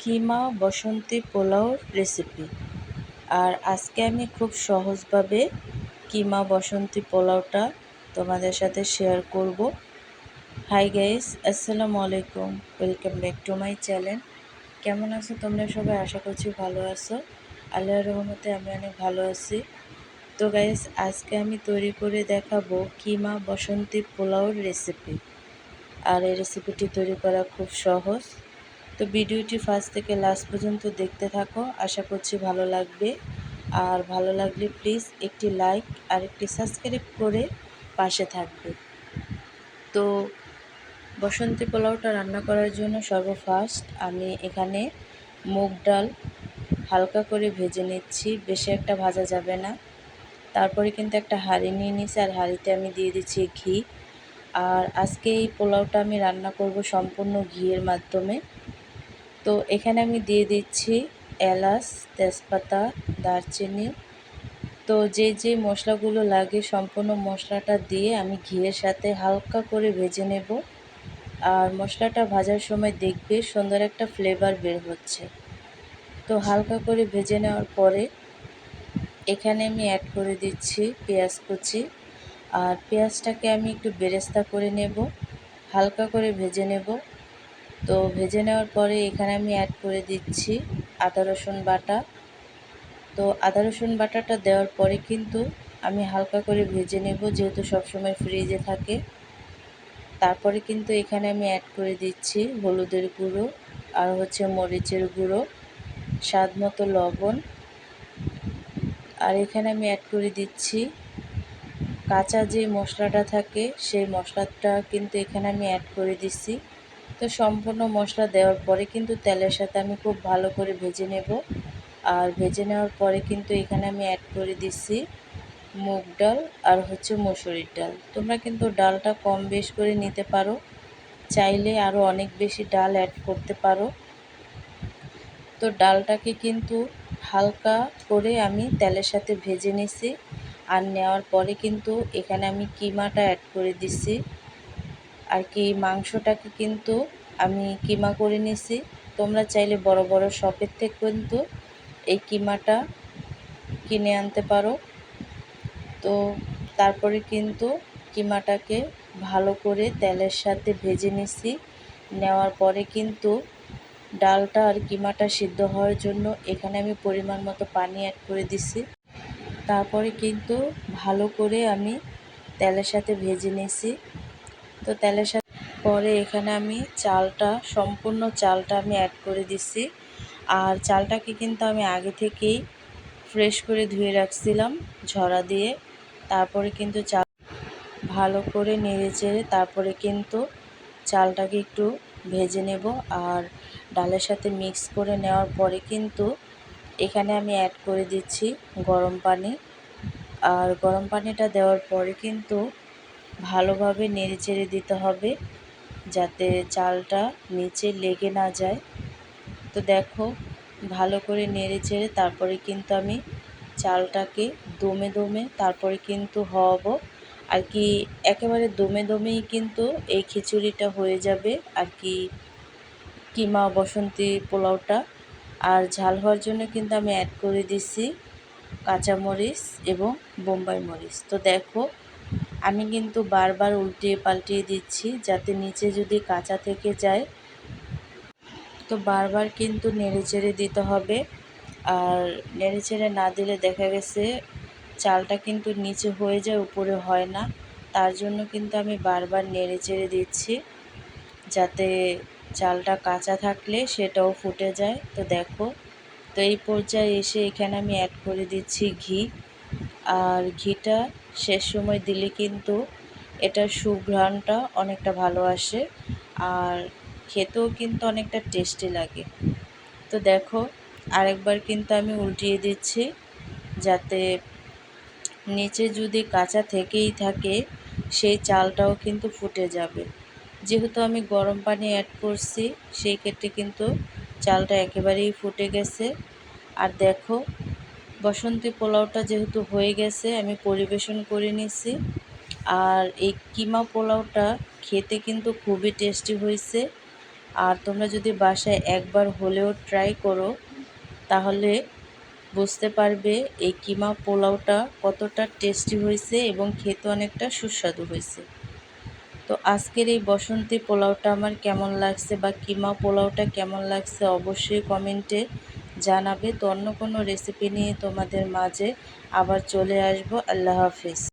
কিমা basanti pulao recipe আর আজকে আমি খুব সহজভাবে কিমা বসন্তী পোলাওটা তোমাদের সাথে শেয়ার করব। হাই গাইস আসসালামু আলাইকুম। Welcome back to my channel কেমন আছো তোমরা সবাই? আশা করছি ভালো আছো। আল্লাহর রহমতে আমি অনেক ভালো আছি। তো গাইস আজকে আমি তৈরি করে দেখাবো কিমা বসন্তী পোলাওর রেসিপি আর এই রেসিপিটি তৈরি করা খুব সহজ। তো ভিডিওটি ফার্স্ট থেকে লাস্ট পর্যন্ত দেখতে থাকো। আশা করছি ভালো লাগবে। আর ভালো লাগলে প্লিজ একটি লাইক আর একটি সাবস্ক্রাইব করে পাশে থাকবে। তো বসন্তী পোলাওটা রান্না করার জন্য সর্বফার্স্ট আমি এখানে মুগ ডাল হালকা করে ভেজে নিচ্ছি। বেশি একটা ভাজা যাবে না। তারপরে কিন্তু একটা হাঁড়ি নিয়ে নিছি আর হাঁড়িতে আমি দিয়ে দিচ্ছি ঘি। আর আজকে এই পোলাওটা আমি রান্না করব সম্পূর্ণ ঘিয়ের মাধ্যমে। তো এখানে আমি দিয়ে দিচ্ছি এলাচ, তেজপাতা, দারচিনি। তো যে যে মশলাগুলো লাগে সম্পূর্ণ মশলাটা দিয়ে আমি ঘিয়ের সাথে হালকা করে ভেজে নেব। আর মশলাটা ভাজার সময় দেখবে সুন্দর একটা ফ্লেভার বের হচ্ছে। তো হালকা করে ভেজে নেওয়ার পরে এখানে আমি অ্যাড করে দিচ্ছি পেঁয়াজ কুচি। আর পেঁয়াজটাকে আমি একটু বেরেস্তা করে নেব, হালকা করে ভেজে নেব। তো ভেজে নেওয়ার পরে এখানে আমি অ্যাড করে দিচ্ছি আদা রসুন বাটা। তো আদা রসুন বাটাটা দেওয়ার পরে কিন্তু আমি হালকা করে ভেজে নেব, যেহেতু সবসময় ফ্রিজে থাকে। তারপরে কিন্তু এখানে আমি অ্যাড করে দিচ্ছি হলুদের গুঁড়ো আর হচ্ছে মরিচের গুঁড়ো, স্বাদ মতো লবণ। আর এখানে আমি অ্যাড করে দিচ্ছি কাঁচা যে মশলাটা থাকে, সেই মশলাটা কিন্তু এখানে আমি অ্যাড করে দিচ্ছি। তো সম্পূর্ণ মশলা দেওয়ার পরে কিন্তু তেলের সাথে আমি খুব ভালো করে ভেজে নেব। আর ভেজে নেওয়ার পরে কিন্তু এখানে আমি অ্যাড করে দিচ্ছি মুগ ডাল আর হচ্ছে মসুরির ডাল। তোমরা কিন্তু ডালটা কম বেশ করে নিতে পারো। চাইলে আরও অনেক বেশি ডাল অ্যাড করতে পারো। তো ডালটাকে কিন্তু হালকা করে আমি তেলের সাথে ভেজে নিছি আর নেওয়ার পরে কিন্তু এখানে আমি কিমাটা অ্যাড করে দিছি আর কি মাংসটাকে কিন্তু আমি কিমা করে নিছি। তোমরা চাইলে বড় বড় শপের থেকে কিন্তু এই কিমাটা কিনে আনতে পারো। তো তারপরে কিন্তু কিমাটাকে ভালো করে তেলের সাথে ভেজে নিছি। নেওয়ার পরে কিন্তু ডালটা আর কিমাটা সিদ্ধ হওয়ার জন্য এখানে আমি পরিমাণ মতো পানি অ্যাড করে দিছি। তারপরে কিন্তু ভালো করে আমি তেলের সাথে ভেজে নিছি। তো তেলের সাথে পরে এখানে আমি চালটা, সম্পূর্ণ চালটা আমি অ্যাড করে দিছি। আর চালটাকে কিন্তু আমি আগে থেকেই ফ্রেশ করে ধুয়ে রাখছিলাম ঝরা দিয়ে। তারপরে কিন্তু চাল ভালো করে নেড়ে চেড়ে তারপরে কিন্তু চালটাকে একটু ভেজে নেব। আর ডালের সাথে মিক্স করে নেওয়ার পরে কিন্তু এখানে আমি অ্যাড করে দিচ্ছি গরম পানি। আর গরম পানিটা দেওয়ার পরে কিন্তু ভালোভাবে নেড়ে চেড়ে দিতে হবে যাতে চালটা নিচে লেগে না যায়। তো দেখো, ভালো করে নেড়ে চেড়ে তারপরে কিন্তু আমি চালটাকে দমে দমে তারপরে কিন্তু হওয়াবো আর কি একেবারে দমে দমেই কিন্তু এই খিচুড়িটা হয়ে যাবে। আর কি কিমা বসন্তী পোলাওটা। আর ঝাল হওয়ার জন্য কিন্তু আমি অ্যাড করে দিছি কাঁচামরিচ এবং বোম্বাই মরিচ। তো দেখো আমি কিন্তু বারবার উল্টিয়ে পাল্টিয়ে দিচ্ছি, যাতে নিচে যদি কাঁচা থেকে যায়, তো বারবার কিন্তু নেড়ে চেড়ে দিতে হবে। আর নেড়ে চেড়ে না দিলে দেখা গেছে চালটা কিন্তু নিচে হয়ে যায়, উপরে হয় না। তার জন্য কিন্তু আমি বারবার নেড়ে চেড়ে দিচ্ছি, যাতে চালটা কাঁচা থাকলে সেটাও ফুটে যায়। তো দেখো, তো এই পর্যায়ে এসে এখানে আমি অ্যাড করে দিচ্ছি ঘি। আর ঘিটা শেষ সময় দিলে কিন্তু এটার সুঘ্রাণটা অনেকটা ভালো আসে আর খেতেও কিন্তু অনেকটা টেস্টি লাগে। তো দেখো, আরেকবার কিন্তু আমি উল্টিয়ে দিচ্ছি যাতে নিচে যদি কাঁচা থেকেই থাকে, সেই চালটাও কিন্তু ফুটে যাবে। যেহেতু আমি গরম পানি অ্যাড করছি, সেই ক্ষেত্রে কিন্তু চালটা একেবারেই ফুটে গেছে। আর দেখো বসন্তী পোলাওটা যেহেতু হয়ে গেছে, আমি পরিবেশন করে নিছি। আর এই কিমা পোলাওটা খেতে কিন্তু খুবই টেস্টি হয়েছে। আর তোমরা যদি বাসায় একবার হলেও ট্রাই করো, তাহলে বুঝতে পারবে এই কিমা পোলাওটা কতটা টেস্টি হয়েছে এবং খেতে অনেকটা সুস্বাদু হয়েছে। তো আজকের এই বসন্তী পোলাওটা আমার কেমন লাগছে বা কিমা পোলাওটা কেমন লাগছে অবশ্যই কমেন্টে জানাবে। তো অন্য কোনো রেসিপি নিয়ে তোমাদের মাঝে আবার চলে আসব। আল্লাহ হাফিজ।